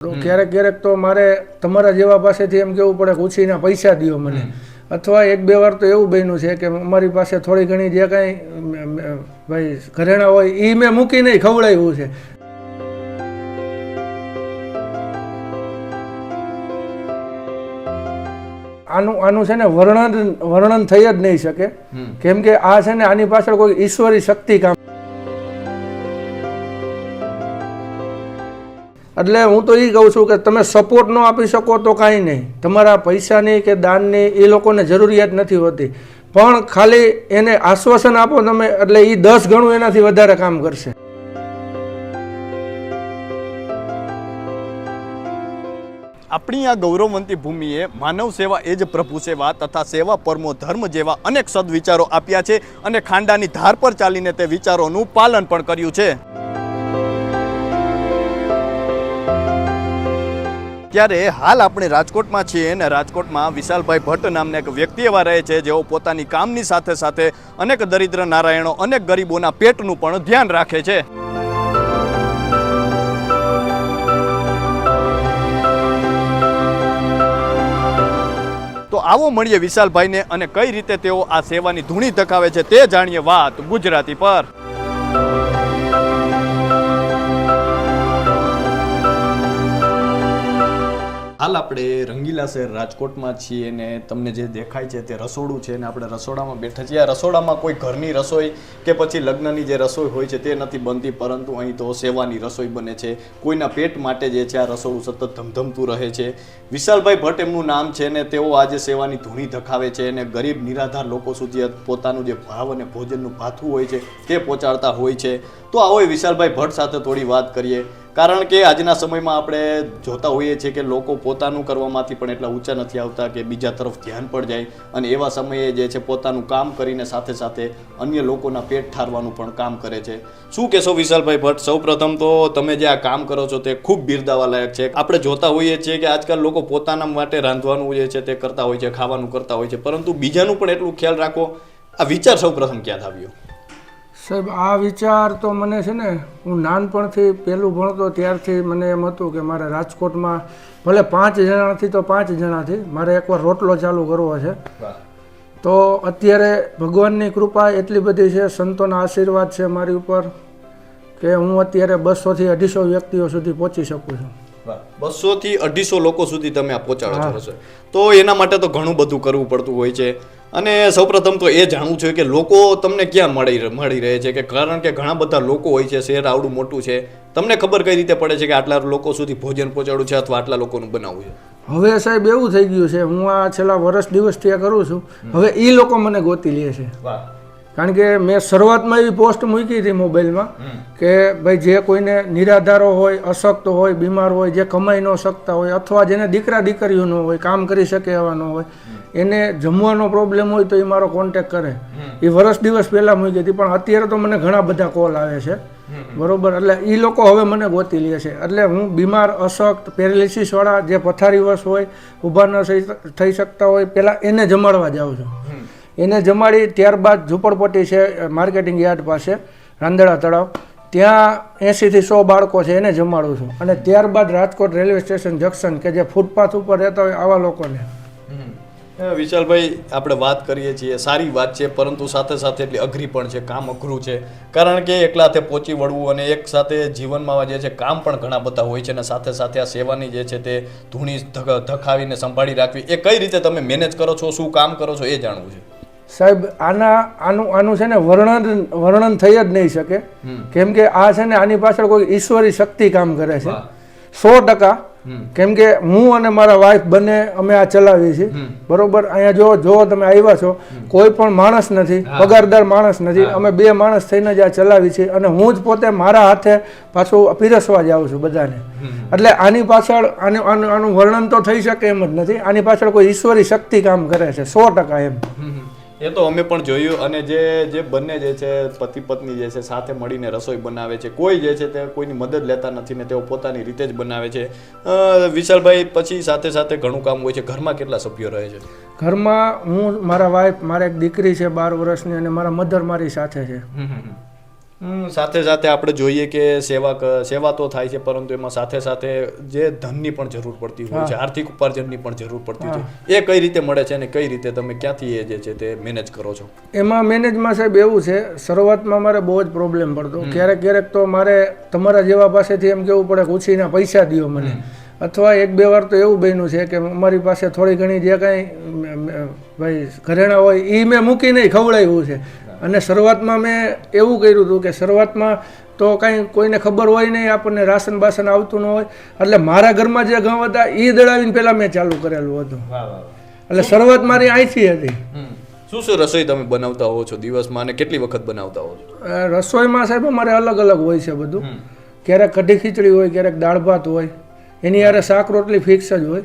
ક્યારેક ક્યારેક તો મારે તમારા જેવા પાસેથી એમ કેવું પડે કે ઉછીના પૈસા દો મને. અથવા એક બે વાર તો એવું બન્યું છે કે અમારી પાસે થોડી ઘણી જે કાંઈ ભાઈ ઘરેણા હોય એ મેં મૂકી નહીં ખવડાવ્યું છે. આનું આનું છે ને વર્ણન વર્ણન થઈ જ નહીં શકે. કેમ કે આ છે ને આની પાછળ કોઈ ઈશ્વરી શક્તિ કામ એટલે હું તો એ કહું છું કે તમે સપોર્ટ ન આપી શકો તો કાંઈ નહીં. તમારા પૈસાની કે દાનની એ લોકોને જરૂરિયાત નથી હોતી. પણ ખાલી એને આશ્વાસન આપો તમે, એટલે એ દસ ગણું એનાથી વધારે કામ કરશે. આપણી આ ગૌરવવંતી ભૂમિએ માનવ સેવા એ જ પ્રભુ સેવા તથા સેવા પરમો ધર્મ જેવા અનેક સદવિચારો આપ્યા છે અને ખાંડાની ધાર પર ચાલીને તે વિચારોનું પાલન પણ કર્યું છે. ત્યારે હાલ આપણે રાજકોટમાં છીએ અને રાજકોટમાં વિશાલભાઈ ભટ્ટ નામના એક વ્યક્તિ એવા રહે છે જેઓ પોતાની કામની સાથે સાથે અનેક દરિદ્ર નારાયણો, અનેક ગરીબોના પેટનું પણ ધ્યાન રાખે છે. તો આવો મળીએ વિશાલભાઈને અને કઈ રીતે તેઓ આ સેવાની ધૂણી ધકાવે છે તે જાણીએ વાત ગુજરાતી પર. હાલ આપણે રંગીલા શહેર રાજકોટમાં છીએ ને તમને જે દેખાય છે તે રસોડું છે ને આપણે રસોડામાં બેઠા છીએ. આ રસોડામાં કોઈ ઘરની રસોઈ કે પછી લગ્નની જે રસોઈ હોય છે તે નથી બનતી, પરંતુ અહીં તો સેવાની રસોઈ બને છે. કોઈના પેટ માટે જે છે આ રસોડું સતત ધમધમતું રહે છે. વિશાલભાઈ ભટ્ટ એમનું નામ છે ને તેઓ આજે સેવાની ધૂણી ધખાવે છે અને ગરીબ, નિરાધાર લોકો સુધી પોતાનું જે ભાવ અને ભોજનનું ભાથું હોય છે તે પહોંચાડતા હોય છે. તો આવો વિશાલભાઈ ભટ્ટ સાથે થોડી વાત કરીએ. કારણ કે આજના સમયમાં આપણે જોતા હોઈએ છીએ કે લોકો પોતાનું કરવામાંથી પણ એટલા ઊંચા નથી આવતા કે બીજા તરફ ધ્યાન પણ જાય. અને એવા સમયે જે છે પોતાનું કામ કરીને સાથે સાથે અન્ય લોકોના પેટ ઠારવાનું પણ કામ કરે છે. શું કહેશો વિશાલભાઈ ભટ્ટ? સૌપ્રથમ તો તમે જે આ કામ કરો છો તે ખૂબ બિરદાવા લાયક છે. આપણે જોતા હોઈએ છીએ કે આજકાલ લોકો પોતાના માટે રાંધવાનું જે છે તે કરતા હોય છે, ખાવાનું કરતા હોય છે. પરંતુ બીજાનું પણ એટલું ખ્યાલ રાખો. આ વિચાર સૌપ્રથમ ક્યાં આવ્યો? સાહેબ આ વિચાર તો મને છે ને હું નાનપણથી પહેલું ભણતો ત્યારથી મને એમ હતું કે મારે રાજકોટમાં ભલે પાંચ જણાથી તો પાંચ જણાથી મારે એકવાર રોટલો ચાલુ કરવો છે. તો અત્યારે ભગવાનની કૃપા એટલી બધી છે સંતોના આશીર્વાદ છે મારી ઉપર કે હું અત્યારે બસોથી અઢીસો વ્યક્તિઓ સુધી પહોંચી શકું છું. બસોથી અઢીસો લોકો સુધી તમે આ પહોંચાડો છો તો એના માટે તો ઘણું બધું કરવું પડતું હોય છે. અને સૌપ્રથમ તો એ જાણવું છે કે લોકો તમને ક્યાં મળી મળી રહે છે કે કારણ કે ઘણા બધા લોકો હોય છે શહેર આવડું મોટું છે. તમને ખબર કઈ રીતે પડે છે કે આટલા લોકો સુધી ભોજન પહોંચાડવું છે અથવા આટલા લોકોનું બનાવવું છે? હવે સાહેબ એવું થઈ ગયું છે હું આ છેલ્લા વર્ષ દિવસથી આ કરું છું. હવે એ લોકો મને ગોતી લે છે. કારણ કે મેં શરૂઆતમાં એવી પોસ્ટ મૂકી હતી મોબાઈલમાં કે ભાઈ જે કોઈને નિરાધારો હોય અશક્ત હોય બીમાર હોય જે કમાઈ ન શકતા હોય અથવા જેને દીકરા દીકરીઓ ન હોય કામ કરી શકે એવા ન હોય એને જમવાનો પ્રોબ્લેમ હોય તો એ મારો કોન્ટેક કરે. એ વર્ષ દિવસ પહેલાં મૂકી હતી પણ અત્યારે તો મને ઘણા બધા કોલ આવે છે. બરોબર? એટલે એ લોકો હવે મને ગોતી લે છે. એટલે હું બીમાર અશક્ત પેરેલિસિસવાળા જે પથારી વર્ષ હોય ઊભા ન થઈ- થઈ શકતા હોય પહેલાં એને જમાડવા જાઉં છું. એને જમાડી ત્યારબાદ ઝૂંપડપટ્ટી છે માર્કેટિંગ યાર્ડ પાસે રાંદડા તળાવ. ત્યાં એંશીથી સો બાળકો છે એને જમાડું છું. અને ત્યારબાદ રાજકોટ રેલવે સ્ટેશન જંકશન કે જે ફૂટપાથ ઉપર રહેતા હોય આવા લોકોને. વિશાલભાઈ આપણે વાત કરીએ છીએ સારી વાત છે પરંતુ સાથે સાથે એટલી અઘરી પણ છે કામ અઘરું છે. કારણ કે એકલા હાથે પહોંચી વળવું અને એક સાથે જીવનમાં જે છે કામ પણ ઘણા બધા હોય છે અને સાથે સાથે આ સેવાની જે છે તે ધૂણી ધખાવીને સંભાળી રાખવી એ કઈ રીતે તમે મેનેજ કરો છો શું કામ કરો છો એ જાણવું છે. સાહેબ આના આનું આનું છે ને વર્ણન વર્ણન થઈ જ નહીં શકે. કેમ કે આ છે ને આની પાછળ કોઈ ઈશ્વરી શક્તિ કામ કરે છે. સો ટકા કેમ કે હું અને મારા વાઈફ બંને અમે આ ચલાવીએ છીએ. બરોબર? અહીંયા જો જો તમે આવ્યા છો કોઈ પણ માણસ નથી પગારદાર માણસ નથી. અમે બે માણસ થઈને જ આ ચલાવી છીએ અને હું જ પોતે મારા હાથે પાછું પીરસવા જાઉં છું બધાને. એટલે આની પાછળ આનું આનું આનું વર્ણન તો થઈ શકે એમ જ નથી. આની પાછળ કોઈ ઈશ્વરી શક્તિ કામ કરે છે સો ટકા એમ. એ તો અમે પણ જોયું અને જે જે બંને જે છે પતિ પત્ની જે છે સાથે મળીને રસોઈ બનાવે છે કોઈ જે છે તે કોઈની મદદ લેતા નથી ને તેઓ પોતાની રીતે જ બનાવે છે. વિશાલભાઈ પછી સાથે સાથે ઘણું કામ હોય છે. ઘરમાં કેટલા સભ્યો રહે છે? ઘરમાં હું મારા વાઈફ મારા એક દીકરી છે બાર વર્ષની અને મારા મધર મારી સાથે છે. સાથે સાથે આપણે જોઈએ કે સેવા સેવા તો થાય છે પરંતુ એમાં સાથે સાથે જે ધનની પણ જરૂર પડતી હોય છે આર્થિક ઉપાર્જનની પણ જરૂર પડતી હોય એ કઈ રીતે મળે છે અને કઈ રીતે તમે ક્યાંથી એ જે છે તે મેનેજ કરો છો? એમાં મેનેજમાં સાહેબ એવું છે શરૂઆતમાં મારે બહુ જ પ્રોબ્લેમ પડતો. ક્યારેક ક્યારેક તો મારે તમારા જેવા પાસેથી એમ કેવું પડે કે ઉછીના પૈસા દો મને. અથવા એક બે વાર તો એવું બન્યું છે કે અમારી પાસે થોડી ઘણી જે કાંઈ ભાઈ ઘરેણા હોય એ મેં મૂકી નહીં ખવડાવ્યું છે. અને શરૂઆતમાં મેં એવું કર્યું હતું કે શરૂઆતમાં તો કાંઈ કોઈને ખબર હોય નહીં આપણને રાશન બાસન આવતું ન હોય. એટલે મારા ઘરમાં જે ઘઉં હતા એ દળાવીને પહેલાં મેં ચાલુ કરેલું હતું. એટલે શરૂઆત મારી અહીંથી હતી. શું શું રસોઈ તમે બનાવતા હો છો દિવસમાં અને કેટલી વખત બનાવતા હો છો? રસોઈમાં સાહેબ અમારે અલગ અલગ હોય છે બધું. ક્યારેક કઢી ખીચડી હોય ક્યારેક દાળ ભાત હોય. એની યારે શાક રોટલી ફિક્સ જ હોય.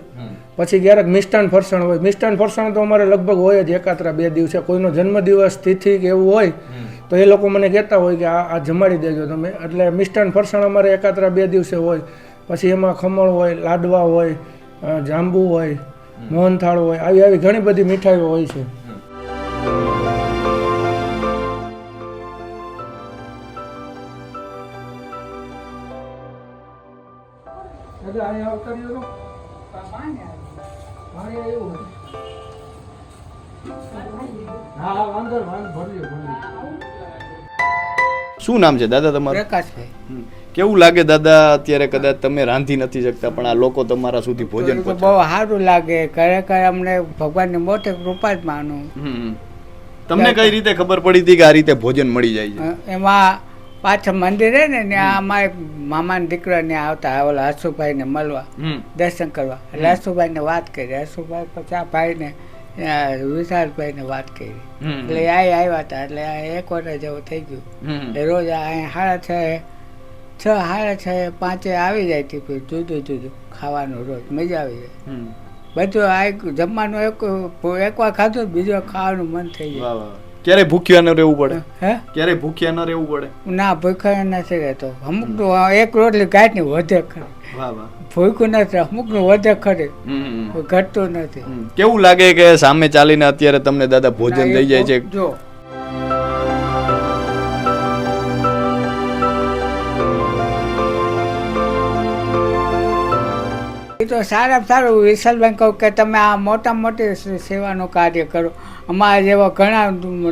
પછી ક્યારેક મિષ્ટાન ફરસાણ હોય. મિષ્ટાન ફરસાણ તો અમારે લગભગ હોય જ એકાત્રા બે દિવસે. કોઈનો જન્મદિવસ તિથિ કે એવું હોય તો એ લોકો મને કહેતા હોય કે આ આ જમાડી દેજો તમે. એટલે મિષ્ટાન ફરસાણ અમારે એકાત્રા બે દિવસે હોય. પછી એમાં ખમણ હોય લાડવા હોય જાંબુ હોય મોહનથાળ હોય આવી આવી ઘણી બધી મીઠાઈઓ હોય છે. એટલે અહીંયા અવતર્યો હા હા વાંધો વાંધો ભરજો ભરજો. શું નામ છે દાદા તમારું? પ્રકાશભાઈ. કેવું લાગે દાદા અત્યારે કદાચ તમે રાંધી નથી શકતા પણ આ લોકો તમારા સુધી ભોજન બહુ સારું લાગે. ખરેખર અમને ભગવાનની મોટી કૃપા જ માનું. હમ. તમને કઈ રીતે ખબર પડી હતી કે આ રીતે ભોજન મળી જાય છે? એમાં પાછળ મંદિર હે ને ત્યાં અમારે મામાના દીકરા ને આવતા ઓલા હસુભાઈને મળવા દર્શન કરવા. એટલે હસુભાઈને વાત કરી. હસુભાઈ પછી આ ભાઈને અ, વિશાલભાઈને વાત કરી. એટલે આ આવ્યા હતા એટલે આ એક વર્ષ જેવું થઈ ગયું. એટલે રોજ અહીંયા સાડા છ છ સાડા છ પાંચે આવી જાય ટિફિન જુદું જુદું ખાવાનું રોજ મજા આવી જાય. બધું આ જમવાનું એક એક વાર ખાધું બીજો ખાવાનું મન થઈ જાય. ક્યારેય ભૂખ્યા ન રહેવું પડે. હે? ક્યારે ભૂખ્યા ન રહેવું પડે. ના ભૂખ્યા નથી રહેતો અમુક તો એક રોટલી ગાંઠની વધે ખરે. ભૂખ્યું નથી અમુકનું વધે ખરે. કોઈ ઘટતું નથી. કેવું લાગે કે સામે ચાલીને અત્યારે તમને દાદા ભોજન લઈ થઈ જાય છે? જો. એ તો સારા સારું. વિશાલભાઈ કહું કે તમે આ મોટા મોટી સેવાનું કાર્ય કરો. અમારા જેવા ઘણા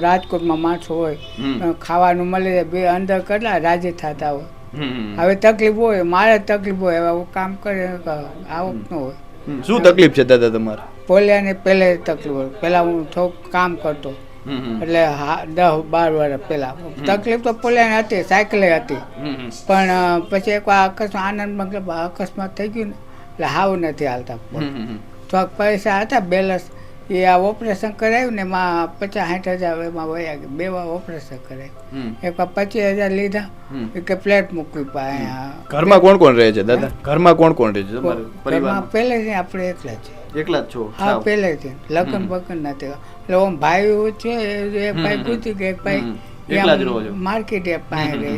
રાજકોટમાં માણસો હોય ખાવાનું મળે બે અંદર કેટલા રાજી થતા હોય. હવે તકલીફ હોય મારે તકલીફ હોય હવે હું કામ કરે આવક ન હોય. શું તકલીફ છે દાદા તમારે? પોલિયાની પહેલે તકલીફ હોય. પહેલાં હું થોડુંક કામ કરતો. એટલે દસ બાર વર્ષ પેલા તકલીફ તો પોલિયાની હતી સાયકલે હતી. પણ પછી એકવાર અકસ્માત આનંદ મતલબ અકસ્માત થઈ ગયું ને એટલે હાવ નથી હાલતા. થોડાક પૈસા હતા બેલેન્સ એ આ ઓપરેશન કરાવ્યું ને એમાં પચાસ સાઠ હજાર એમાં વયા ગયા. બે વાર ઓપરેશન કરાવ્યું એક પચીસ હજાર લીધા. કે પ્લેટ મૂકવી પાસે ઘરમાં કોણ કોણ રહે છે દાદા? ઘરમાં કોણ કોણ રહે છે? ઘરમાં પહેલેથી આપણે એકલા છે એકલા જ છો? હા પહેલે પહેલેથી લગ્ન બગન નથી એટલે ઓમ ભાઈ છે એ- એક ભાઈ ગુજરી કે એક ભાઈ. માર્કેટ એ પાસે રહે.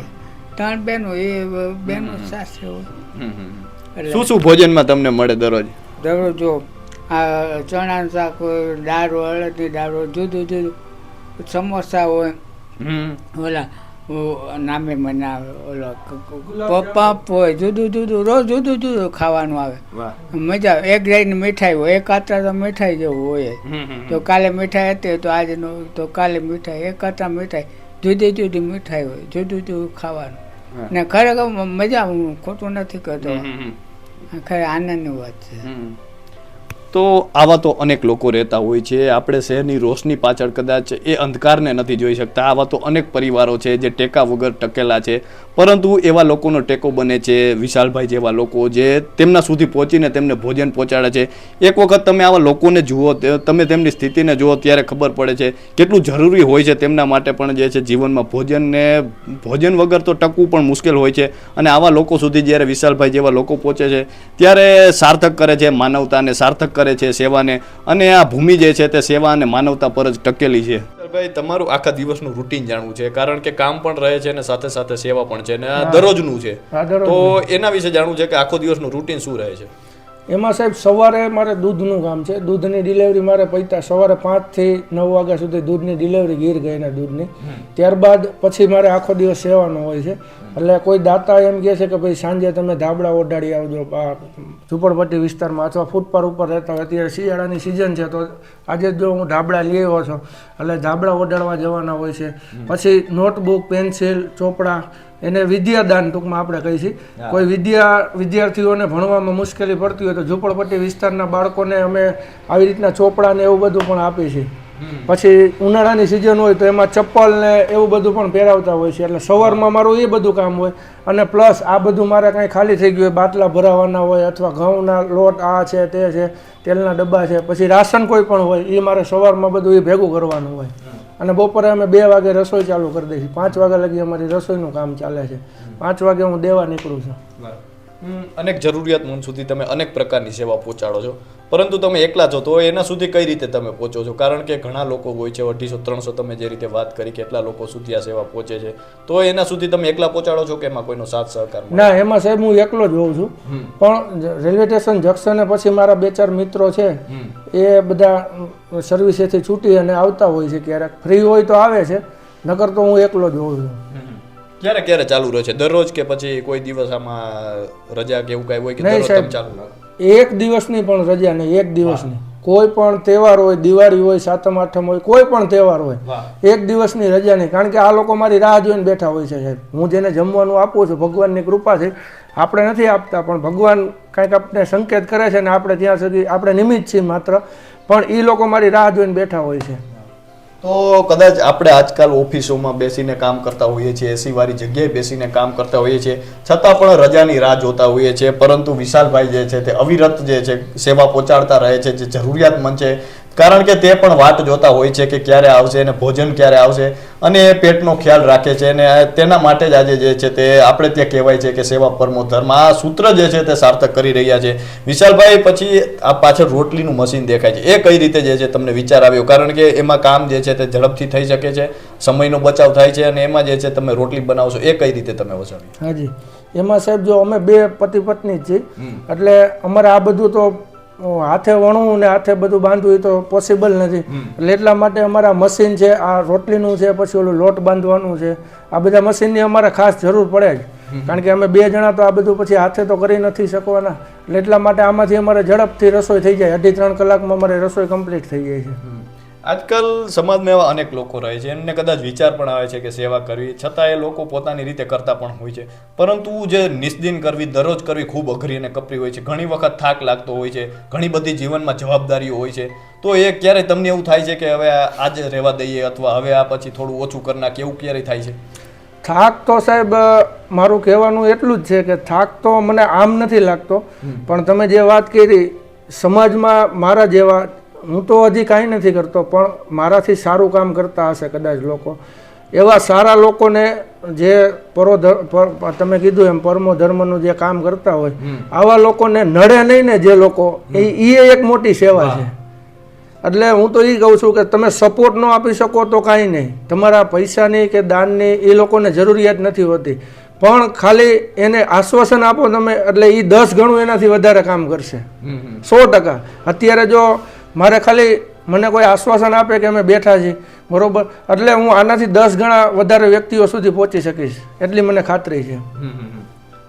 ત્રણ બહેનો એ બહેનો સાસરે હોય. શું શું ભોજનમાં તમને મળે દરરોજ? દરરોજ જો આ ચણાનું શાક હોય દાળ હોય અડદની દાળ હોય જુદું જુદું. સમોસા હોય ઓલા નામે મને આવે ઓલો પપ હોય જુદું જુદું રોજ જુદું જુદું ખાવાનું આવે. મજા આવે. એક ગ્રેડની મીઠાઈ હોય એક આત્રા તો મીઠાઈ જેવું હોય. તો કાલે મીઠાઈ હતી તો આજે તો કાલે મીઠાઈ એક આત્રા મીઠાઈ. જુદી જુદી મીઠાઈ હોય જુદું જુદું ખાવાનું. ને ખરેખર મજા હું ખોટું નથી કરતો. ખરે આનંદની વાત છે. હમ. તો આવા તો અનેક લોકો રહેતા હોય છે. આપણે શહેરની રોશની પાછળ કદાચ એ અંધકારને નથી જોઈ શકતા. આવા તો અનેક પરિવારો છે જે ટેકા વગર ટકેલા છે. પરંતુ એવા લોકોનો ટેકો બને છે, વિશાલભાઈ જેવા લોકો જે તેમના સુધી પહોંચીને તેમને ભોજન પહોંચાડે છે. એક વખત તમે આવા લોકોને જુઓ તમે તેમની સ્થિતિને જુઓ, ત્યારે ખબર પડે છે કેટલું જરૂરી હોય છે તેમના માટે પણ જે છે જીવનમાં ભોજનને, ભોજન વગર તો ટકવું પણ મુશ્કેલ હોય છે. અને આવા લોકો સુધી જ્યારે વિશાલભાઈ જેવા લોકો પહોંચે છે, ત્યારે સાર્થક કરે છે માનવતાને, સાર્થક કરે છે સેવાને. અને આ ભૂમિ જે છે તે સેવા અને માનવતા પર જ ટકેલી છે. ભાઈ તમારું આખા દિવસનું રૂટીન જાણવું છે. કારણ કે કામ પણ રહે છે અને સાથે સાથે સેવા પણ છે અને આ દરરોજનું છે. તો એના વિશે જાણવું છે કે આખો દિવસનું રૂટીન શું રહે છે? એમાં સાહેબ સવારે મારે દૂધનું કામ છે. દૂધની ડિલિવરી મારે પૈતા સવારે પાંચથી નવ વાગ્યા સુધી દૂધની ડિલિવરી ગીર ગઈને દૂધની. ત્યારબાદ પછી મારે આખો દિવસ સેવાનો હોય છે. એટલે કોઈ દાતા એમ કહે છે કે ભાઈ સાંજે તમે ધાબળા ઓડાડી આવજો. આ ઝુંપડપટ્ટી વિસ્તારમાં અથવા ફૂટપાથ ઉપર રહેતા હોય. અત્યારે શિયાળાની સિઝન છે તો આજે જો હું ધાબળા લઈ આવ્યો છું એટલે ધાબળા ઓડાડવા જવાના હોય છે. પછી નોટબુક પેન્સિલ ચોપડા એને વિદ્યાદાન ટૂંકમાં આપણે કહી છીએ કોઈ વિદ્યા વિદ્યાર્થીઓને ભણવામાં મુશ્કેલી પડતી હોય તો ઝૂંપડપટ્ટી વિસ્તારના બાળકોને અમે આવી રીતના ચોપડા ને એવું બધું પણ આપીએ છીએ. પછી ઉનાળાની સિઝન હોય તો એમાં ચપ્પલ ને એવું બધું પણ પહેરાવતા હોય છે. એટલે સવારમાં મારું એ બધું કામ હોય. અને પ્લસ આ બધું મારે કાંઈ ખાલી થઈ ગયું હોય. બાટલા ભરાવાના હોય અથવા ઘઉંના લોટ આ છે તે છે તેલના ડબ્બા છે. પછી રાશન કોઈ પણ હોય એ મારે સવારમાં બધું એ ભેગું કરવાનું હોય. અને બપોરે અમે બે વાગે રસોઈ ચાલુ કરી દઈએ છીએ પાંચ વાગ્યા લગી અમારી રસોઈનું કામ ચાલે છે. પાંચ વાગે હું દેવા નીકળું છું. અનેક જરૂરિયાતમંદ સુધી તમે અનેક પ્રકારની સેવા પહોંચાડો છો. પરંતુ તમે એકલા છો તો એના સુધી કઈ રીતે તમે પહોંચો છો? કારણ કે ઘણા લોકો હોય છે અઢીસો ત્રણસો તમે જે રીતે વાત કરી કે એટલા લોકો સુધી આ સેવા પહોંચે છે. તો એના સુધી તમે એકલા પહોંચાડો છો કે એમાં કોઈનો સાથ સહકાર ના એમાં સાહેબ હું એકલો જ હોઉં છું. પણ રેલવે સ્ટેશન જંકશને પછી મારા બે ચાર મિત્રો છે એ બધા સર્વિસેથી છૂટી અને આવતા હોય છે ક્યારેક. ફ્રી હોય તો આવે છે નકર તો હું એકલો જ હોઉં છું. ક્યારે ક્યારે ચાલુ રહે છે? દરરોજ કે પછી કોઈ દિવસ આમાં રજા કે એવું કઈ હોય કે દરરોજ. તમે ચાલુ રાખો? એક દિવસની પણ રજા નહીં એક દિવસની કોઈ પણ તહેવાર હોય દિવાળી હોય સાતમ આઠમ હોય કોઈ પણ તહેવાર હોય એક દિવસની રજા નહીં. કારણ કે આ લોકો મારી રાહ જોઈને બેઠા હોય છે સાહેબ. હું જેને જમવાનું આપું છું ભગવાનની કૃપા છે આપણે નથી આપતા પણ ભગવાન કાંઈક આપણે સંકેત કરે છે ને આપણે ત્યાં સુધી આપણે નિમિત્ત છીએ માત્ર. પણ એ લોકો મારી રાહ જોઈને બેઠા હોય છે. તો કદાચ આપણે આજકાલ ઓફિસોમાં બેસીને કામ કરતા હોઈએ છીએ, એસી વાળી જગ્યાએ બેસીને કામ કરતા હોઈએ છીએ, છતાં પણ રજાની રાહ જોતા હોઈએ છીએ, પરંતુ વિશાલભાઈ જે છે તે અવિરત જે છે સેવા પહોંચાડતા રહે છે, જે જરૂરિયાતમંદ છે કારણ કે તે પણ વાટ જોતા હોય છે કે ક્યારે આવશે અને ભોજન ક્યારે આવશે. અને એ પેટનો ખ્યાલ રાખે છે અને તેના માટે જ આજે જે છે તે આપણે ત્યાં કહેવાય છે કે સેવા પરમો ધર્મ આ સૂત્ર જે છે તે સાર્થક કરી રહ્યા છે. વિશાલભાઈ પછી આ પાછળ રોટલીનું મશીન દેખાય છે. એ કઈ રીતે જે છે તમને વિચાર આવ્યો? કારણ કે એમાં કામ જે છે તે ઝડપથી થઈ શકે છે સમયનો બચાવ થાય છે અને એમાં જે છે તમે રોટલી બનાવશો એ કઈ રીતે તમે વસાવી? હાજી. એમાં સાહેબ જો અમે બે પતિ પત્ની છીએ એટલે અમારે આ બધું તો હાથે વણવું ને હાથે બધું બાંધવું એ તો પોસિબલ નથી. એટલે એટલા માટે અમારા મશીન છે આ રોટલીનું છે પછી ઓલું લોટ બાંધવાનું છે. આ બધા મશીનની અમારે ખાસ જરૂર પડે જ. કારણ કે અમે બે જણા તો આ બધું પછી હાથે તો કરી નથી શકવાના. એટલે એટલા માટે આમાંથી અમારે ઝડપથી રસોઈ થઈ જાય. અઢી ત્રણ કલાકમાં અમારે રસોઈ કમ્પ્લીટ થઈ જાય છે. આજકાલ સમાજમાં એવા અનેક લોકો રહે છે. એમને કદાચ વિચાર પણ આવે છે કે સેવા કરવી. છતાં એ લોકો પોતાની રીતે કરતા પણ હોય છે. પરંતુ જે નિસ્દિન કરવી દરરોજ કરવી ખૂબ અઘરી અને કપરી હોય છે. ઘણી વખત થાક લાગતો હોય છે. ઘણી બધી જીવનમાં જવાબદારીઓ હોય છે. તો એ ક્યારેય તમને એવું થાય છે કે હવે આજે રહેવા દઈએ અથવા હવે આ પછી થોડું ઓછું કરી નાખીએ? એવું ક્યારેય થાય છે? થાક તો સાહેબ મારું કહેવાનું એટલું જ છે કે થાક તો મને આમ નથી લાગતો. પણ તમે જે વાત કરી સમાજમાં મારા જેવા હું તો હજી કાંઈ નથી કરતો પણ મારાથી સારું કામ કરતા હશે કદાચ લોકો. એવા સારા લોકોને જે પરો તમે કીધું એમ પરમો ધર્મનું જે કામ કરતા હોય આવા લોકોને નડે નહીં ને જે લોકો. એ એ એક મોટી સેવા છે. એટલે હું તો એ કહું છું કે તમે સપોર્ટ ન આપી શકો તો કાંઈ નહીં. તમારા પૈસાની કે દાનની એ લોકોને જરૂરિયાત નથી હોતી. પણ ખાલી એને આશ્વાસન આપો તમે એટલે એ દસ ગણું એનાથી વધારે કામ કરશે. સો ટકા. અત્યારે જો મારે ખાલી મને કોઈ આશ્વાસન આપે કે અમે બેઠા છીએ. બરોબર? એટલે હું આનાથી દસ ગણા વધારે વ્યક્તિઓ સુધી પહોંચી શકીશ. એટલી મને ખાતરી છે.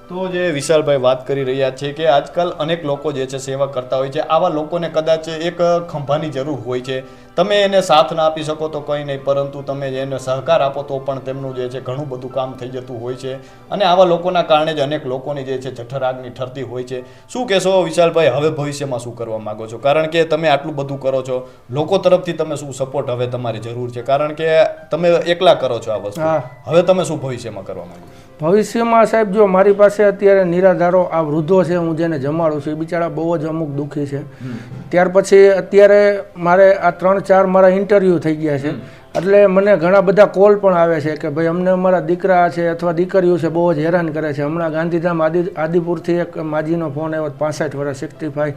તો જે વિશાલભાઈ વાત કરી રહ્યા છે કે આજકાલ અનેક લોકો જે છે સેવા કરતા હોય છે. આવા લોકોને કદાચ એક ખંભાની જરૂર હોય છે. તમે એને સાથ ના આપી શકો તો કંઈ નહીં પરંતુ તમે એને સહકાર આપો તો પણ તેમનું જે છે ઘણું બધું કામ થઈ જતું હોય છે. અને આવા લોકોના કારણે જ અનેક લોકોની જે છે જઠરાગ્નિ ઠરતી હોય છે. શું કહેશો વિશાલભાઈ હવે ભવિષ્યમાં શું કરવા માંગો છો? કારણ કે તમે આટલું બધું કરો છો લોકો તરફથી તમે શું સપોર્ટ હવે તમારી જરૂર છે? કારણ કે તમે એકલા કરો છો આ વસ્તુ. હવે તમે શું ભવિષ્યમાં કરવા માંગો છો? ભવિષ્યમાં સાહેબ, જો મારી પાસે અત્યારે નિરાધારો આ વૃદ્ધો છે, હું જેને જમાડું છું, એ બિચારા બહુ જ અમુક દુઃખી છે. ત્યાર પછી અત્યારે મારે આ ત્રણ ચાર મારા ઇન્ટરવ્યૂ થઈ ગયા છે. એટલે મને ઘણા બધા કોલ પણ આવે છે કે ભાઈ, અમને અમારા દીકરા છે અથવા દીકરીઓ છે, બહુ જ હેરાન કરે છે. હમણાં ગાંધીધામ આદિ, આદિપુરથી એક માજીનો ફોન આવ્યો, પાસઠ વર્ષ સિક્સટી ફાઈવ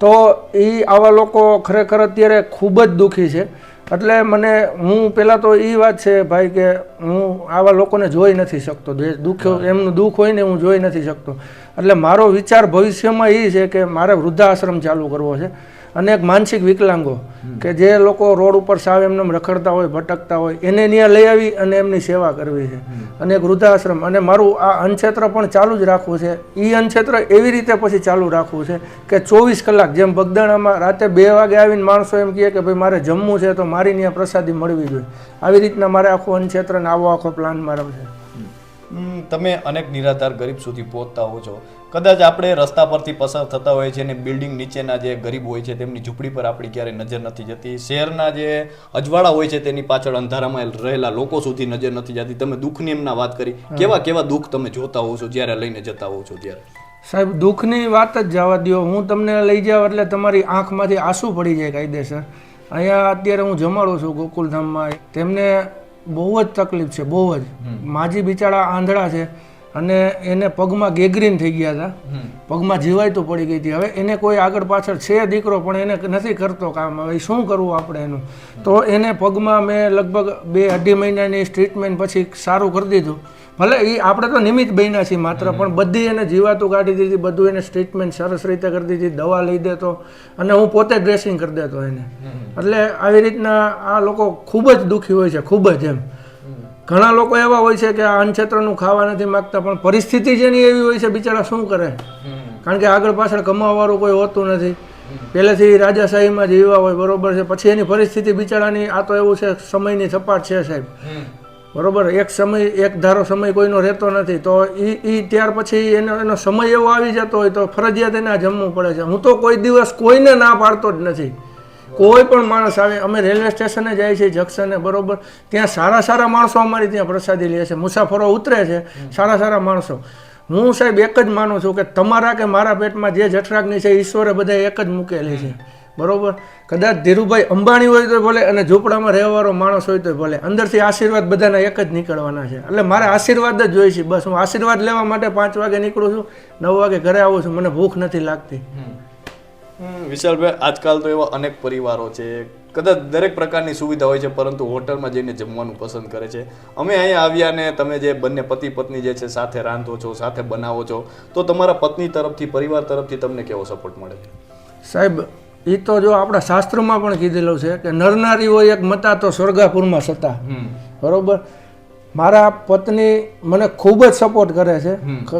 તો એ આવા લોકો ખરેખર અત્યારે ખૂબ જ દુઃખી છે. એટલે મને હું પહેલાં તો એ વાત છે ભાઈ કે હું આવા લોકોને જોઈ નથી શકતો. જે દુઃખ એમનું દુઃખ હોય ને હું જોઈ નથી શકતો. એટલે મારો વિચાર ભવિષ્યમાં એ છે કે મારે વૃદ્ધાશ્રમ ચાલુ કરવો છે. અને એક માનસિક વિકલાંગો કે જે લોકો રોડ ઉપર સાવ એમને એમ રખડતા હોય ભટકતા હોય એને ત્યાં લઈ આવી અને એમની સેવા કરવી છે. અને એક વૃદ્ધાશ્રમ અને મારું આ અન્નક્ષેત્ર પણ ચાલુ જ રાખવું છે. એ અન્નક્ષેત્ર એવી રીતે પછી ચાલુ રાખવું છે કે ચોવીસ કલાક જેમ બગદાણામાં રાતે બે વાગે આવીને માણસો એમ કહે કે ભાઈ મારે જમવું છે તો મારી ત્યાં પ્રસાદી મળવી જોઈએ. આવી રીતના મારે આખું અન્નક્ષેત્રને આવો આખો પ્લાન મારો છે. તમે અનેક નિરાધાર ગરીબ સુધી પહોંચતા હો છો. કદાચ આપણે રસ્તા પરથી પસાર થતા હોય છે અને બિલ્ડિંગ નીચેના જે ગરીબ હોય છે તેમની ઝૂંપડી પર આપણી ક્યારેય નજર નથી જતી. શહેરના જે અજવાળા હોય છે તેની પાછળ અંધારામાં રહેલા લોકો સુધી નજર નથી જતી. તમે દુઃખની એમના વાત કરી. કેવા કેવા દુઃખ તમે જોતા હોવ છો જ્યારે લઈને જતા હોવ છો ત્યારે? સાહેબ દુઃખની વાત જ જવા દો હું તમને લઈ જાઉં એટલે તમારી આંખમાંથી આંસુ પડી જાય કાયદેસર. અહીંયા અત્યારે હું જમાડું છું ગોકુલધામમાં. તેમને બહુ જ તકલીફ છે બહુ જ. માજી બિચારા આંધળા છે અને એને પગમાં ગેગ્રીન થઈ ગયા હતા. પગમાં જીવાય તો પડી ગઈ હતી. હવે એને કોઈ આગળ પાછળ છે દીકરો પણ એને નથી કરતો કામ. હવે શું કરવું આપણે એનું? તો એને પગમાં મેં લગભગ બે અઢી મહિનાની ટ્રીટમેન્ટ પછી સારું કરી દીધું. ભલે એ આપણે તો નિમિત્ત બન્યા છીએ માત્ર પણ બધી એને જીવાતું કાઢી દીધી બધું એને ટ્રીટમેન્ટ સરસ રીતે કરી દીધી દવા લઈ દેતો અને હું પોતે ડ્રેસિંગ કરી દેતો એને. એટલે આવી રીતના આ લોકો ખૂબ જ દુઃખી હોય છે ખૂબ જ એમ. ઘણા લોકો એવા હોય છે કે આ અન્નક્ષેત્રનું ખાવા નથી માગતા પણ પરિસ્થિતિ જેની એવી હોય છે બિચારા શું કરે? કારણ કે આગળ પાછળ કમાવાવાળું કોઈ હોતું નથી. પહેલેથી રાજાશાહીમાં જીવવા હોય બરોબર છે. પછી એની પરિસ્થિતિ બિચારાની આ તો એવું છે સમયની સપાટ છે સાહેબ. બરોબર? એક સમય, એક ધારો સમય કોઈનો રહેતો નથી, તો એ એ ત્યાર પછી એનો એનો સમય એવો આવી જતો હોય તો ફરજિયાત એને આ જમવું પડે છે. હું તો કોઈ દિવસ કોઈને ના પાડતો જ નથી. કોઈ પણ માણસ આવે, અમે રેલવે સ્ટેશને જાય છે જંક્શને, બરોબર? ત્યાં સારા સારા માણસો અમારી ત્યાં પ્રસાદી લે છે. મુસાફરો ઉતરે છે, સારા સારા માણસો. હું સાહેબ એક જ માનું છું કે તમારા કે મારા પેટમાં જે જઠરાગ્નિ છે ઈશ્વરે બધા એક જ મૂકેલી છે. બરોબર? કદાચ ધીરુભાઈ અંબાણી હોય તો ભલે અને ઝૂંપડામાં રહેવાવાળો માણસ હોય તો ભલે. અંદરથી આશીર્વાદ બધાના એક જ નીકળવાના છે. એટલે મારે આશીર્વાદ જ જોઈએ છે બસ હું આશીર્વાદ લેવા માટે પાંચ વાગે નીકળું છું નવ વાગે ઘરે આવું છું. મને ભૂખ નથી લાગતી. હમ, વિશાલભાઈ આજકાલ તો એવા અનેક પરિવારો છે. કદાચ દરેક પ્રકારની સુવિધા હોય છે પરંતુ હોટલમાં જઈને જમવાનું પસંદ કરે છે. અમે અહીંયા આવ્યા ને તમે જે બંને પતિ પત્ની જે છે સાથે રાંધો છો સાથે બનાવો છો તો તમારા પત્ની તરફથી પરિવાર તરફથી તમને કેવો સપોર્ટ મળે છે? સાહેબ એ તો જો આપણા શાસ્ત્રમાં પણ કીધેલું છે કે નરનારીઓ એક મતા તો સ્વર્ગાપુરમાં સતા. બરોબર? મારા પત્ની મને ખૂબ જ સપોર્ટ કરે છે.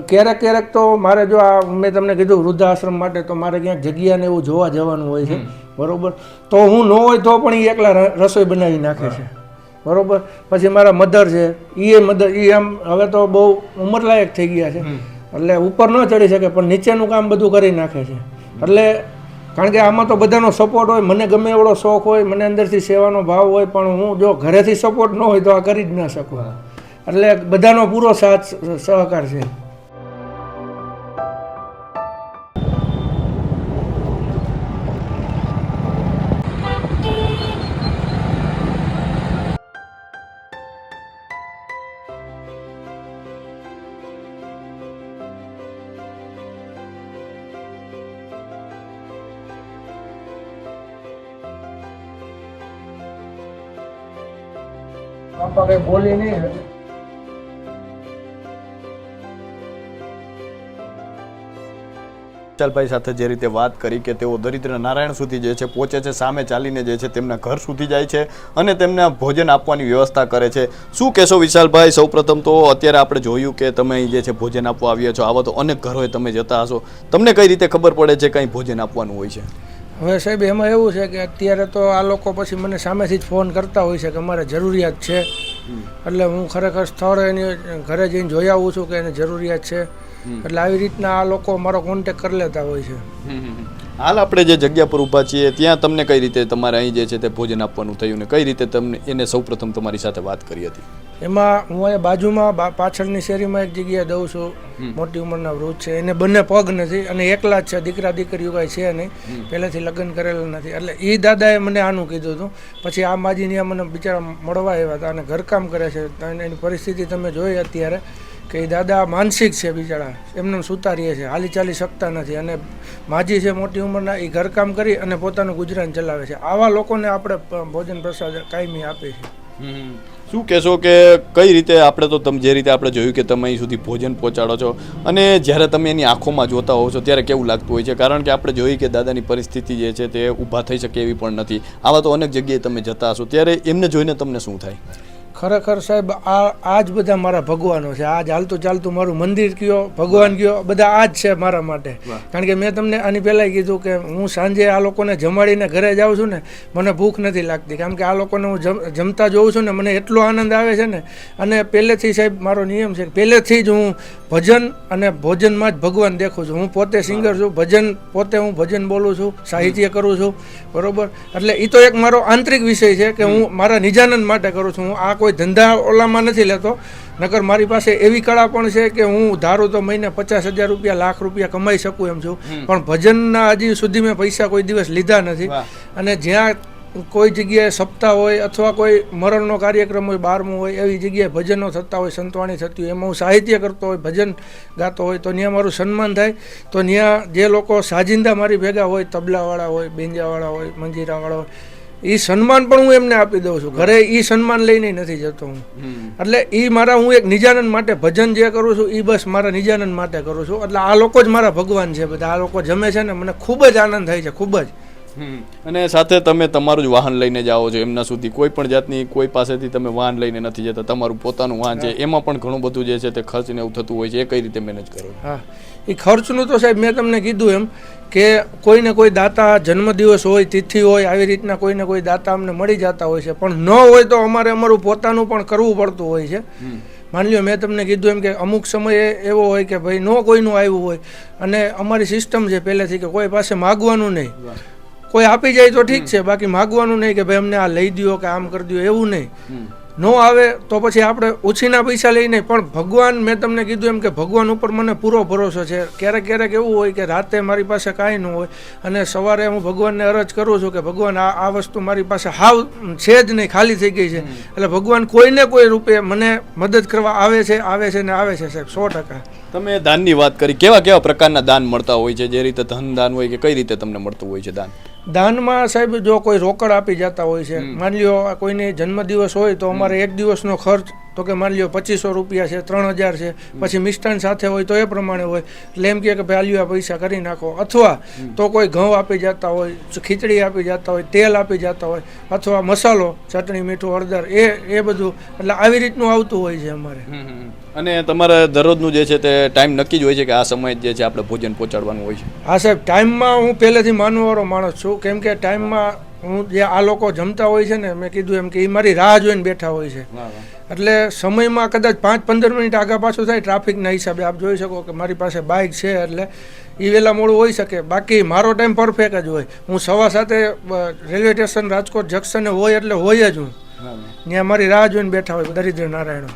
ક્યારેક ક્યારેક તો મારે જો આ મેં તમને કીધું વૃદ્ધાશ્રમ માટે તો મારે ક્યાંક જગ્યાને એવું જોવા જવાનું હોય છે. બરોબર? તો હું ન હોય તો પણ એ એકલા રસોઈ બનાવી નાખે છે. બરોબર? પછી મારા મધર છે એ મધર એ આમ હવે તો બહુ ઉંમરલાયક થઈ ગયા છે. એટલે ઉપર ન ચડી શકે પણ નીચેનું કામ બધું કરી નાખે છે. એટલે કારણ કે આમાં તો બધાનો સપોર્ટ હોય મને ગમે એવડો શોખ હોય મને અંદરથી સેવાનો ભાવ હોય પણ હું જો ઘરેથી સપોર્ટ ન હોય તો આ કરી જ ના શકું. એટલે બધાનો પૂરો સાથ સહકાર છે. પાપા કઈ બોલી નહીં વિશાલભાઈ સાથે જે રીતે વાત કરી કે તેઓ દરિદ્ર નારાયણ સુધી જે છે પહોંચે છે, સામે ચાલીને જે છે તેમના ઘર સુધી જાય છે અને તેમને ભોજન આપવાની વ્યવસ્થા કરે છે. શું કહેશો વિશાલભાઈ? સૌપ્રથમ તો અત્યારે આપણે જોયું કે તમે જે છે ભોજન આપવા આવ્યા છો. આવા તો અનેક ઘરોએ તમે જતા હશો. તમને કઈ રીતે ખબર પડે છે કંઈ ભોજન આપવાનું હોય છે? હવે સાહેબ એમાં એવું છે કે અત્યારે તો આ લોકો પછી મને સામેથી જ ફોન કરતા હોય છે કે અમારે જરૂરિયાત છે. એટલે હું ખરેખર સ્થળ એની ઘરે જઈને જોઈ આવું છું કે એને જરૂરિયાત છે. એટલે આવી રીતના આ લોકો મારો કોન્ટેક કરી લેતા હોય છે. હાલ આપણે જે જગ્યા પર ઊભા છીએ ત્યાં તમને કઈ રીતે તમારે અહીં જે છે તે ભોજન આપવાનું થયું ને કઈ રીતે તમને એને સૌપ્રથમ તમારી સાથે વાત કરી હતી? એમાં હું અહીંયા બાજુમાં પાછળની શેરીમાં એક જગ્યાએ દઉં છું. મોટી ઉંમરના વૃદ્ધ છે. એને બંને પગ નથી અને એકલા જ છે. દીકરા દીકરીઓ કાંઈ છે નહીં. પહેલેથી લગ્ન કરેલા નથી. એટલે એ દાદાએ મને આનું કીધું હતું. પછી આ માજીની મને બિચારા મળવા આવ્યા હતા અને ઘરકામ કરે છે. એને- એની પરિસ્થિતિ તમે જોઈ અત્યારે. કે દાદા માનસિક છે બિચારા. એમને સુતારીએ છે, હાલી ચાલી શકતા નથી. અને માજી છે મોટી ઉંમરના એ ઘરકામ કરી અને પોતાનું ગુજરાન ચલાવે છે. આવા લોકોને આપણે ભોજન પ્રસાદ કાયમી આપે છે. શું કહેશો કે કઈ રીતે આપણે તો તમે, જે રીતે આપણે જોયું કે તમે અહીં સુધી ભોજન પહોંચાડો છો અને જ્યારે તમે એની આંખોમાં જોતા હોવ છો ત્યારે કેવું લાગતું હોય છે? કારણ કે આપણે જોઈએ કે દાદાની પરિસ્થિતિ જે છે તે ઊભા થઈ શકે એવી પણ નથી. આવા તો અનેક જગ્યાએ તમે જતા હશો. ત્યારે એમને જોઈને તમને શું થાય? ખરેખર સાહેબ આ આ જ બધા મારા ભગવાનો છે. આ જ હાલતું ચાલતું મારું મંદિર કયો ભગવાન કયો બધા આ જ છે મારા માટે. કારણ કે મેં તમને આની પહેલાંય કીધું કે હું સાંજે આ લોકોને જમાડીને ઘરે જાઉં છું ને મને ભૂખ નથી લાગતી. કારણ કે આ લોકોને હું જમ જમતા જોઉં છું ને મને એટલો આનંદ આવે છે ને. અને પહેલેથી સાહેબ મારો નિયમ છે પહેલેથી જ હું ભજન અને ભોજનમાં જ ભગવાન દેખું છું. હું પોતે સિંગર છું ભજન પોતે હું ભજન બોલું છું સાહિત્ય કરું છું. બરોબર? એટલે એ તો એક મારો આંતરિક વિષય છે કે હું મારા નિજાનંદ માટે કરું છું. હું આ કોઈ ધંધા ઓલામાં નથી લેતો. નકર મારી પાસે એવી કળા પણ છે કે હું ધારું તો મહિને પચાસ હજાર રૂપિયા લાખ રૂપિયા કમાઈ શકું એમ છું. પણ ભજનના હજી સુધી મેં પૈસા કોઈ દિવસ લીધા નથી. અને જ્યાં કોઈ જગ્યાએ સપ્તાહ હોય અથવા કોઈ મરણનો કાર્યક્રમ હોય બારમું હોય એવી જગ્યાએ ભજનો થતા હોય સંતવાણી થતી હોય એમાં હું સાહિત્ય કરતો હોય ભજન ગાતો હોય તો ત્યાં મારું સન્માન થાય. તો ત્યાં જે લોકો સાજિંદા મારી ભેગા હોય તબલાવાળા હોય બેંજાવાળા હોય મંજીરાવાળા હોય એ સન્માન પણ હું એમને આપી દઉં છું. ઘરે એ સન્માન લઈને નથી જતો હું. એટલે એ મારા હું એક નિજાનંદ માટે ભજન જે કરું છું એ બસ મારા નિજાનંદ માટે કરું છું. એટલે આ લોકો જ મારા ભગવાન છે બધા. આ લોકો જમે છે ને મને ખૂબ જ આનંદ થાય છે ખૂબ જ. અને સાથે તમે તમારું જ વાહન લઈને જાઓ છો. એમના સુધી કોઈ પણ જાતની કોઈ પાસેથી તમે વાહન લઈને નથી જતા. તમારું પોતાનું વાહન છે. એમાં પણ ઘણું બધું જે છે તે ખર્ચ ને એવું થતું હોય છે. એ કઈ રીતે મેનેજ કરો? હા. એ ખર્ચનું તો સાહેબ મેં તમને કીધું એમ કે કોઈને કોઈ દાતા જન્મદિવસ હોય તિથિ હોય આવી રીતના કોઈને કોઈ દાતા અમને મળી જતા હોય છે. પણ ન હોય તો અમારે અમારું પોતાનું પણ કરવું પડતું હોય છે. માની લો મેં તમને કીધું એમ કે અમુક સમયે એવો હોય કે ભાઈ ન કોઈનું આવ્યું હોય અને અમારી સિસ્ટમ છે પહેલેથી કે કોઈ પાસે માગવાનું નહીં. કોઈ આપી જાય તો ઠીક છે બાકી માગવાનું નહીં કે ભાઈ અમને આ લઈ દ્યો કે આમ કરી દો એવું નહીં. નો આવે તો પછી આપણે ઓછીના પૈસા લઈને પણ ભગવાન મેં તમને કીધું એમ કે ભગવાન ઉપર મને પૂરો ભરોસો છે. ક્યારેક ક્યારેક એવું હોય કે રાતે મારી પાસે કાંઈ ન હોય અને સવારે હું ભગવાનને અરજ કરું છું કે ભગવાન આ આ વસ્તુ મારી પાસે હાવ છે જ નહીં ખાલી થઈ ગઈ છે. એટલે ભગવાન કોઈને કોઈ રૂપે મને મદદ કરવા આવે છે આવે છે ને આવે છે સાહેબ સો ટકા. તમે દાનની વાત કરી કેવા કેવા પ્રકારના દાન મળતા હોય છે? જે રીતે ધન દાન હોય કે કઈ રીતે તમને મળતું હોય છે દાન? દાનમાં સાહેબ જો કોઈ રોકડ આપી જતા હોય છે માની લ્યો કોઈને જન્મદિવસ હોય તો અમારે એક દિવસનો ખર્ચ તો કે માની લ્યો પચીસો રૂપિયા છે ત્રણ હજાર છે પછી મિષ્ટાન સાથે હોય તો એ પ્રમાણે હોય. એટલે એમ કહે કે ભાઈ આ પૈસા કરી નાખો. અથવા તો કોઈ ઘઉં આપી જતા હોય ખીચડી આપી જતા હોય તેલ આપી જતા હોય અથવા મસાલો ચટણી મીઠું હળદર એ એ બધું. એટલે આવી રીતનું આવતું હોય છે અમારે. અને તમારે દરરોજનું જે છે તે ટાઈમ નક્કી જ હોય છે કે આ સમયે જે છે આપણે ભોજન પહોંચાડવાનું હોય છે? હા સાહેબ ટાઈમમાં હું પહેલેથી માનવાવાળો માણસ છું. કેમ કે ટાઈમમાં હું જે આ લોકો જમતા હોય છે ને મેં કીધું એમ કે એ મારી રાહ જોઈને બેઠા હોય છે. એટલે સમયમાં કદાચ પાંચ પંદર મિનિટ આગા પાછું થાય ટ્રાફિકના હિસાબે આપ જોઈ શકો કે મારી પાસે બાઇક છે એટલે એ વહેલા મોડું હોઈ શકે. બાકી મારો ટાઈમ પરફેક્ટ જ હોય. હું સવા સાથે રેલવે સ્ટેશન રાજકોટ જંકશને હોય એટલે હોય જ હું. ત્યાં મારી રાહ જોઈને બેઠા હોય દરિદ્ર નારાયણો.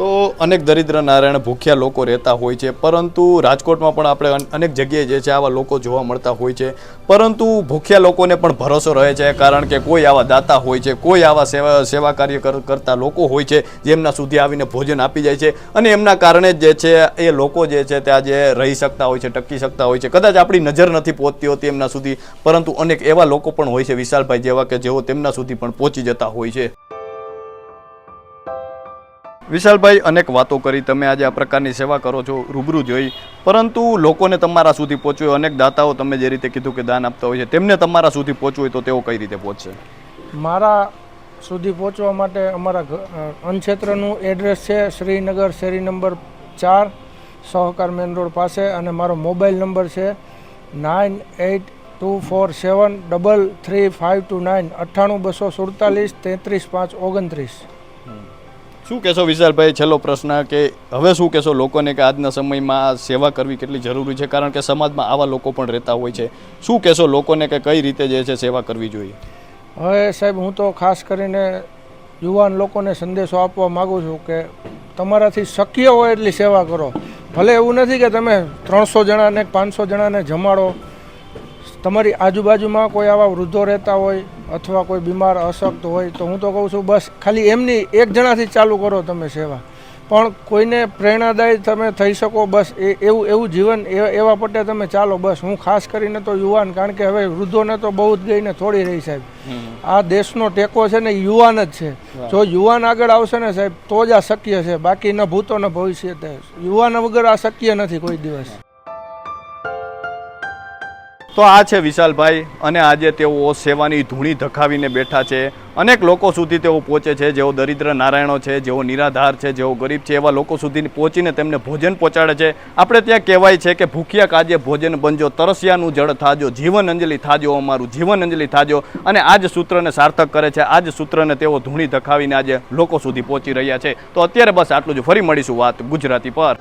તો અનેક દરિદ્ર નારાયણ ભૂખ્યા લોકો રહેતા હોય છે, પરંતુ રાજકોટમાં પણ આપણે અનેક જગ્યાએ જે છે આવા લોકો જોવા મળતા હોય છે. પરંતુ ભૂખ્યા લોકોને પણ ભરોસો રહે છે, કારણ કે કોઈ આવા દાતા હોય છે, કોઈ આવા સેવા સેવા કાર્ય કર- કરતા લોકો હોય છે જેમના સુધી આવીને ભોજન આપી જાય છે. અને એમના કારણે જ જે છે એ લોકો જે છે તે આજે રહી શકતા હોય છે, ટકી શકતા હોય છે. કદાચ આપણી નજર નથી પહોંચતી હોતી એમના સુધી, પરંતુ અનેક એવા લોકો પણ હોય છે વિશાલભાઈ જેવા કે જેઓ તેમના સુધી પણ પહોંચી જતા હોય છે. વિશાલભાઈ, અનેક વાતો કરી. તમે આજે આ પ્રકારની સેવા કરો છો, રૂબરૂ જોઈ. પરંતુ લોકોને તમારા સુધી પહોંચવું અનેક દાતાઓ તમે જે રીતે કીધું કે દાન આપતા હોય છે, તેમને તમારા સુધી પહોંચવું હોય તો તેઓ કઈ રીતે પહોંચશે? મારા સુધી પહોંચવા માટે અમારા અનક્ષેત્રનું એડ્રેસ છે શ્રીનગર શેરી નંબર ચાર, સહકાર મેન રોડ પાસે. અને મારો મોબાઈલ નંબર છે nine eight two four seven double three five two nine અઠ્ઠાણું બસો સુડતાલીસ તેત્રીસ પાંચ ઓગણત્રીસ. શું કહેશો વિશાલભાઈ, છેલ્લો પ્રશ્ન કે હવે શું કહેશો લોકોને કે આજના સમયમાં સેવા કરવી કેટલી જરૂરી છે? કારણ કે સમાજમાં આવા લોકો પણ રહેતા હોય છે. શું કહેશો લોકોને કે કઈ રીતે જે છે સેવા કરવી જોઈએ? હવે સાહેબ, હું તો ખાસ કરીને યુવાન લોકોને સંદેશો આપવા માગું છું કે તમારાથી શક્ય હોય એટલી સેવા કરો. ભલે એવું નથી કે તમે ત્રણસો જણાને પાંચસો જણાને જમાડો. તમારી આજુબાજુમાં કોઈ આવા વૃદ્ધો રહેતા હોય અથવા કોઈ બીમાર અશક્ત હોય તો હું તો કહું છું બસ ખાલી એમની એક જણાથી ચાલુ કરો તમે સેવા. પણ કોઈને પ્રેરણાદાયી તમે થઈ શકો બસ એ એવું એવું જીવન એવા પટે તમે ચાલો બસ. હું ખાસ કરીને તો યુવાન કારણ કે હવે વૃદ્ધોને તો બહુ જ ગઈને થોડી રહી સાહેબ. આ દેશનો ટેકો છે ને યુવાન જ છે. જો યુવાન આગળ આવશે ને સાહેબ તો જ આ શક્ય છે. બાકી ન ભૂતો ન ભવિષ્ય યુવાન વગર આ શક્ય નથી કોઈ દિવસ. તો આ છે વિશાલભાઈ અને આજે તેઓ સેવાની ધૂણી ધખાવીને બેઠા છે. અનેક લોકો સુધી તેઓ પહોંચે છે. જેઓ દરિદ્ર નારાયણો છે, જેઓ નિરાધાર છે, જેઓ ગરીબ છે, એવા લોકો સુધી પહોંચીને તેમને ભોજન પહોંચાડે છે. આપણે ત્યાં કહેવાય છે કે ભૂખ્યા કાજે ભોજન બનજો, તરસ્યાનું જળ થાજો, જીવન અંજલિ થાજો, અમારું જીવન અંજલિ થાજો. અને આ જ સૂત્રને સાર્થક કરે છે. આ જ સૂત્રને તેઓ ધૂણી ધખાવીને આજે લોકો સુધી પહોંચી રહ્યા છે. તો અત્યારે બસ આટલું જ. ફરી મળીશું વાત ગુજરાતી પર.